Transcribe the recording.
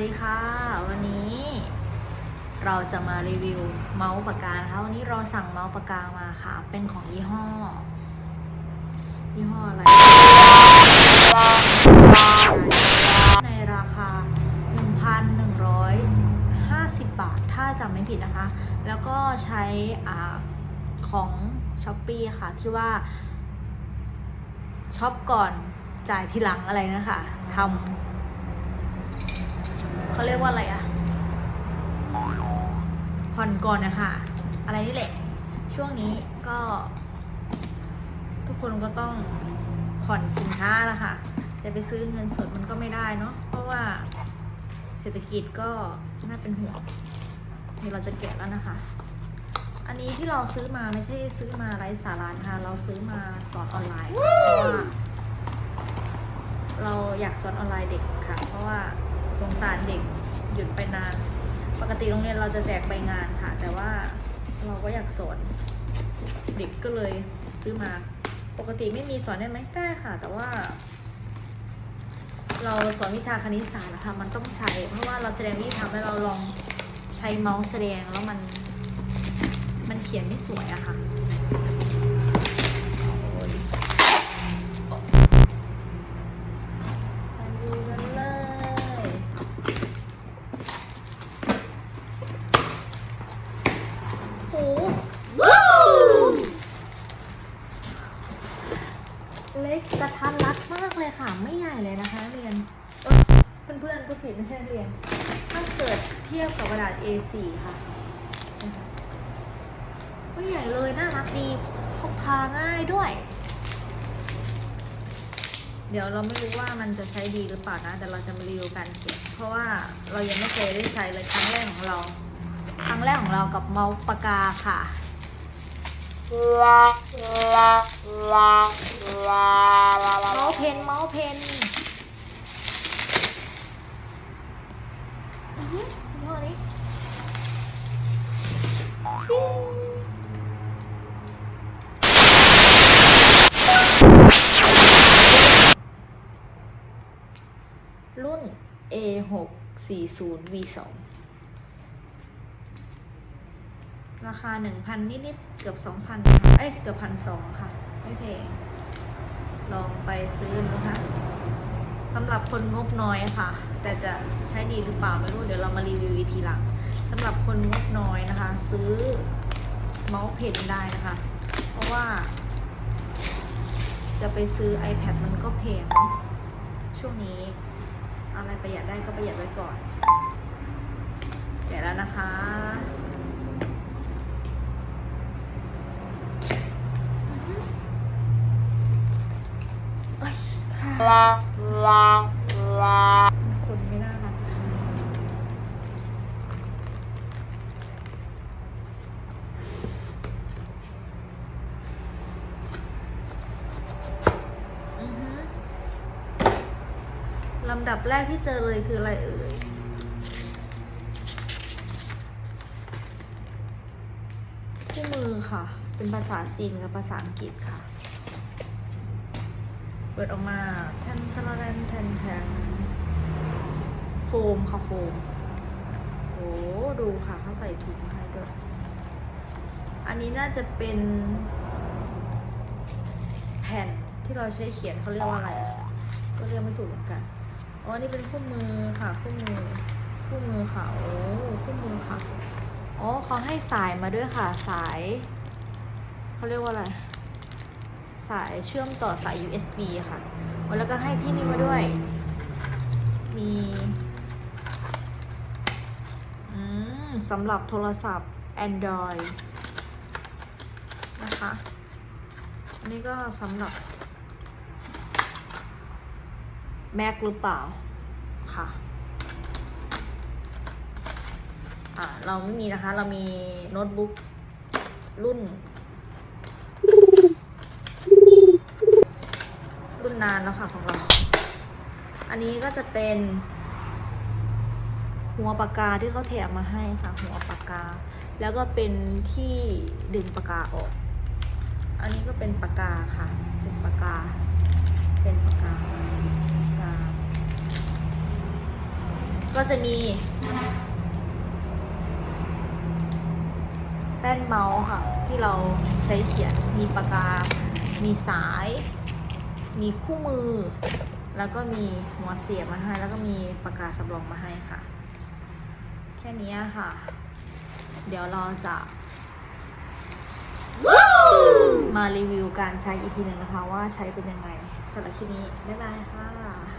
ดีค่ะ วันนี้เราจะมารีวิวเมาส์ปากกานะคะวันนี้เราสั่งเมาส์ปากกามาค่ะ เป็นของยี่ห้อ ยี่ห้ออะไร ในราคา 1,150 บาท ถ้าจำไม่ผิดนะคะ แล้วก็ใช้อาของ s h อ p e e ค่ะที่ว่าช็อปก่อนจ่ายทีหลังอะไรนะคะทำ เขาเรียกว่าอะไรอะผ่อนก่อนนะคะ อะไรนี่แหละ ช่วงนี้ก็ ทุกคนก็ต้องผ่อนสินค้านะคะจะไปซื้อเงินสดมันก็ไม่ได้เนาะ เพราะว่าเศรษฐกิจก็น่าเป็นห่วงนี่เราจะแกะแล้วนะคะ อันนี้ที่เราซื้อมาไม่ใช่ซื้อมาไร้สาระนะคะ เราซื้อมาสอนออนไลน์เพราะว่าเราอยากสอนออนไลน์เด็กค่ะ เพราะว่า สงสารเด็กหยุดไปนาน ปกติโรงเรียนเราจะแจกใบงานค่ะ แต่ว่าเราก็อยากสอนเด็กก็เลยซื้อมา ปกติไม่มีสอนได้ไหมได้ค่ะ แต่ว่า เราสอนวิชาคณิตศาสตร์นะคะมันต้องใช้ เพราะว่าเราแสดงวิธีทำแล้วเราลองใช้เมาส์แสดงแล้วมัน มันเขียนไม่สวยอะค่ะ เลยนะคะเรียนเพื่อ้ยเพื่อนผู้ผิดไม่ใช่เรียน ถ้าเกิดเทียบกับกระดาษ A4 ค่ะไม่ใหญ่เลยน่ารักดีพกพาง่ายด้วย เดี๋ยวเราไม่รู้ว่ามันจะใช้ดีหรือเปล่านะ แต่เราจะมารีวิวกันเขียนเพราะว่าเรายังไม่เคยได้ใช้เลยครั้งแรกของเรา ครั้งแรกของเรากับเมาส์ปากกาค่ะเมาส์เพนเมาส์เพน A640 V2 ราคา1,000นิดๆ เกือบ2,000ค่ะเอ้ย เกือบพันสองค่ะ ไม่แพง ลองไปซื้อนะคะสำหรับคนงบน้อยค่ะ แต่จะใช้ดีหรือเปล่าไม่รู้ เดี๋ยวเรามารีวิวอีกทีหลังสำหรับคนงบน้อยนะคะ ซื้อเมาส์เพนได้นะคะ เพราะว่า จะไปซื้อ iPad มันก็แพงเนาะช่วงนี้ อะไรประหยัดได้ก็ประหยัดไว้ก่อนแกะแล้วนะคะลาลาลานไม่น่ารักอือฮึ ลำดับแรกที่เจอเลยคืออะไรเอ่ยคู่มือค่ะ เป็นภาษาจีนกับภาษาอังกฤษค่ะ เปิดออกมาแทนทะแทนแทนแทนโฟมค่ะโฟมโอ้ดูค่ะเขาใส่ถุงให้ด้วย อันนี้น่าจะเป็นแผ่นที่เราใช้เขียนเขาเรียกว่าอะไรอะก็เรียกไม่ถูกเหมือนกัน อ๋อ นี่เป็นคู่มือค่ะคู่มือคู่มือค่ะโอ้คู่มือค่ะ อ๋อเขาให้สายมาด้วยค่ะ สายเขาเรียกว่าอะไร สายเชื่อมต่อสาย USB ค่ะแล้วก็ให้ที่นี่มาด้วย มีอืมสำหรับโทรศัพท์ Android นะคะอันนี้ก็สำหรับ Mac หรือเปล่าค่ะอ่าเราไม่มีนะคะ เรามีโน้ตบุ๊กรุ่น รุ่นนานแล้วค่ะของเรา อันนี้ก็จะเป็น หัวปากกาที่เขาแถมมาให้ค่ะ หัวปากกา แล้วก็เป็นที่ดึงปากกาออก อันนี้ก็เป็นปากกาค่ะ เป็นปากกา เป็นปากกา ก็จะมีแป้นเมาส์ค่ะ ที่เราใช้เขียนมีปากกา มีสาย มีคู่มือ แล้วก็มีหัวเสียบมาให้ แล้วก็มีปากกาสำรองมาให้ค่ะ แค่นี้ค่ะ เดี๋ยวเราจะ มารีวิวการใช้อีกทีหนึ่งนะคะ ว่าใช้เป็นยังไงสำหรับคลิปนี้ บ๊ายบายค่ะ